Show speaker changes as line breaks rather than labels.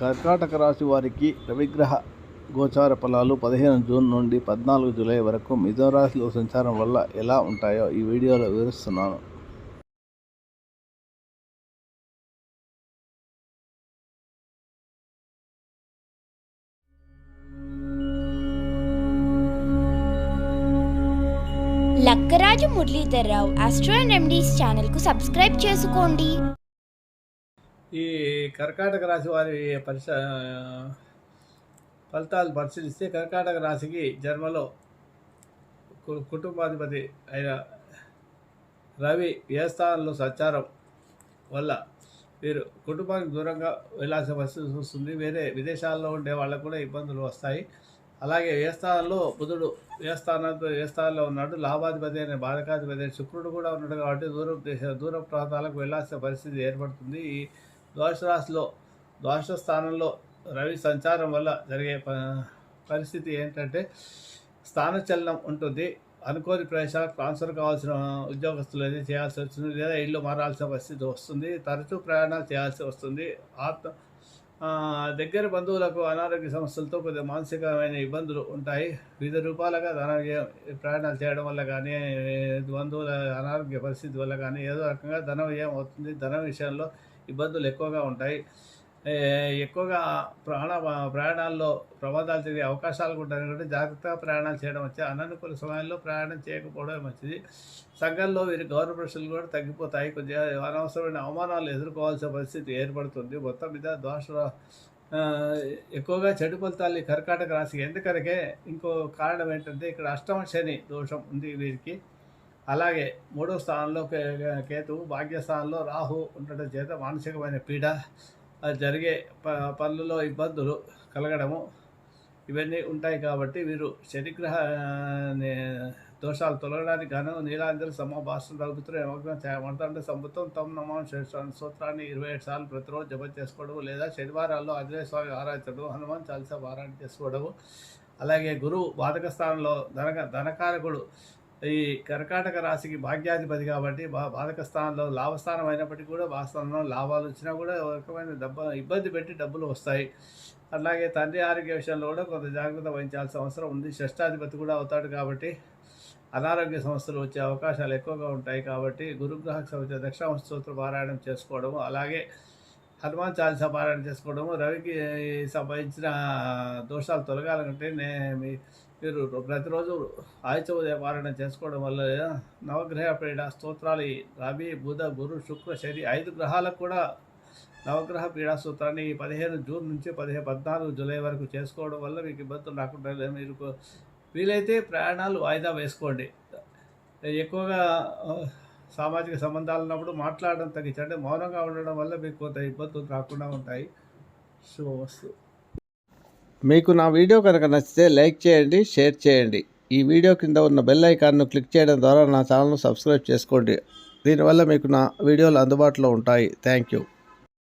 కర్కాటక రాశి వారికి రవిగ్రహ గోచార ఫలాలు పదిహేను జూన్ నుండి పద్నాలుగు జూలై వరకు మిథున రాశిలో సంచారం వల్ల ఎలా ఉంటాయో ఈ వీడియోలో వివరిస్తున్నాను.
Lakkaraju Muralidhar Rao astro and remedies ఛానల్కు సబ్స్క్రైబ్ చేసుకోండి.
ఈ కర్కాటక రాశి వారి పరిశ ఫలితాలు పరిశీలిస్తే కర్కాటక రాశికి జన్మలో కు- కుటుంబాధిపతి అయిన రవి వ్యవస్థానంలో స్థానంలో సంచారం వల్ల వీరు కుటుంబానికి దూరంగా వెళ్ళాల్సిన పరిస్థితి వస్తుంది. వేరే విదేశాల్లో ఉండే వాళ్ళకు కూడా ఇబ్బందులు వస్తాయి. అలాగే ఏ బుధుడు వ్యవస్థానంతో వ్యవస్థానంలో ఉన్నాడు లాభాధిపతి అనే బాధకాధిపతి అనే శుక్రుడు కూడా ఉన్నాడు కాబట్టి దూరం దేశ దూర ప్రాంతాలకు వెళ్ళాల్సిన పరిస్థితి ఏర్పడుతుంది. ద్వాదశరాశిలో ద్వాదశ స్థానంలో రవి సంచారం వల్ల జరిగే ప పరిస్థితి ఏంటంటే స్థానచలనం ఉంటుంది. అనుకోని ప్రదేశాలకు ట్రాన్స్ఫర్ కావాల్సిన ఉద్యోగస్తులు అయితే చేయాల్సి వస్తుంది. లేదా ఇల్లు మారాల్సిన పరిస్థితి వస్తుంది. తరచూ ప్రయాణాలు చేయాల్సి వస్తుంది. ఆత్మ దగ్గర బంధువులకు అనారోగ్య సమస్యలతో కొద్దిగా మానసికమైన ఇబ్బందులు ఉంటాయి. వివిధ రూపాలుగా ధన ప్రయాణాలు చేయడం వల్ల కానీ బంధువుల అనారోగ్య పరిస్థితి వల్ల కానీ ఏదో రకంగా ధన వ్యయం అవుతుంది. ధన విషయంలో ఇబ్బందులు ఎక్కువగా ఉంటాయి. ఎక్కువగా ప్రాణ ప్రయాణాల్లో ప్రమాదాలు జరిగే అవకాశాలు కూడా ఉంటాయి కాబట్టి జాగ్రత్తగా ప్రయాణాలు చేయడం వచ్చి అననుకూల సమయంలో ప్రయాణం చేయకపోవడం మంచిది. సంఘంలో వీరి గౌరవ ప్రశ్నలు కూడా తగ్గిపోతాయి. కొద్దిగా అనవసరమైన అవమానాలు ఎదుర్కోవాల్సిన పరిస్థితి ఏర్పడుతుంది. మొత్తం మీద దోష ఎక్కువగా చెడు ఫలితాలు కర్కాటక రాశి ఎందుకనకే ఇంకో కారణం ఏంటంటే ఇక్కడ అష్టమ శని దోషం ఉంది వీరికి. అలాగే మూడో స్థానంలో కే- కేతువు భాగ్యస్థానంలో రాహు ఉండటం చేత మానసికమైన పీడ జరిగే ప పనులలో ఇబ్బందులు కలగడము ఇవన్నీ ఉంటాయి కాబట్టి వీరు శనిగ్రహ దోషాలు తొలగడానికి గాను నీలాంజలి సమభాషణ తగ్గుతున్న నిమగ్నం చేయమంటే సముద్రం తమ నమం శ్రేష్ఠాన్ని సూత్రాన్ని ఇరవై ఏడు సార్లు ప్రతిరోజు జపం చేసుకోవడం లేదా శనివారాల్లో ఆంజనేయ స్వామి ఆరాధించడం హనుమాన్ చాలీసా ఆరాధన చేసుకోవడము. అలాగే గురువు బాధక స్థానంలో ధనక ధనకారకుడు ఈ కర్కాటక రాశికి భాగ్యాధిపతి కాబట్టి బా బాధక స్థానంలో లాభస్థానం అయినప్పటికీ కూడా బాధస్థానంలో లాభాలు వచ్చినా కూడా ఒక రకమైన దెబ్బ ఇబ్బంది పెట్టి డబ్బులు వస్తాయి. అలాగే తండ్రి ఆరోగ్య విషయంలో కూడా కొంత జాగ్రత్త వహించాల్సిన అవసరం ఉంది. షష్టాధిపతి కూడా అవుతాడు కాబట్టి అనారోగ్య సమస్యలు వచ్చే అవకాశాలు ఎక్కువగా ఉంటాయి కాబట్టి గురుగ్రహ సంబంధించిన దక్షిణాంశ స్తోత్ర పారాయణం చేసుకోవడము అలాగే హనుమాన్ చాలీసా పారాయణ చేసుకోవడము రవికి సంబంధించిన దోషాలు తొలగాలంటే నే మీ మీరు ప్రతిరోజు ఆయుచోదయ పారాయణ చేసుకోవడం వల్ల నవగ్రహ పీడ స్తోత్రాలు ఈ రవి బుధ గురు శుక్ర శని ఐదు గ్రహాలకు కూడా నవగ్రహ పీడా సూత్రాన్ని ఈ పదిహేను జూన్ నుంచి పదిహేను పద్నాలుగు జూలై వరకు చేసుకోవడం వల్ల మీకు ఇబ్బందులు రాకుండా మీరు వీలైతే ప్రయాణాలు వాయిదా వేసుకోండి. ఎక్కువగా సామాజిక సంబంధాలు ఉన్నప్పుడు మాట్లాడడం తగ్గించండి మౌనంగా ఉండడం వల్ల మీకు కొంత ఇబ్బందులు రాకుండా ఉంటాయి. శుభవస్తు
మీకు నా వీడియో కనుక నచ్చితే లైక్ చేయండి షేర్ చేయండి. ఈ వీడియో కింద ఉన్న బెల్ ఐకాన్ను క్లిక్ చేయడం ద్వారా నా ఛానల్ను సబ్స్క్రైబ్ చేసుకోండి. దీనివల్ల మీకు నా వీడియోలు అందుబాటులో ఉంటాయి. Thank you.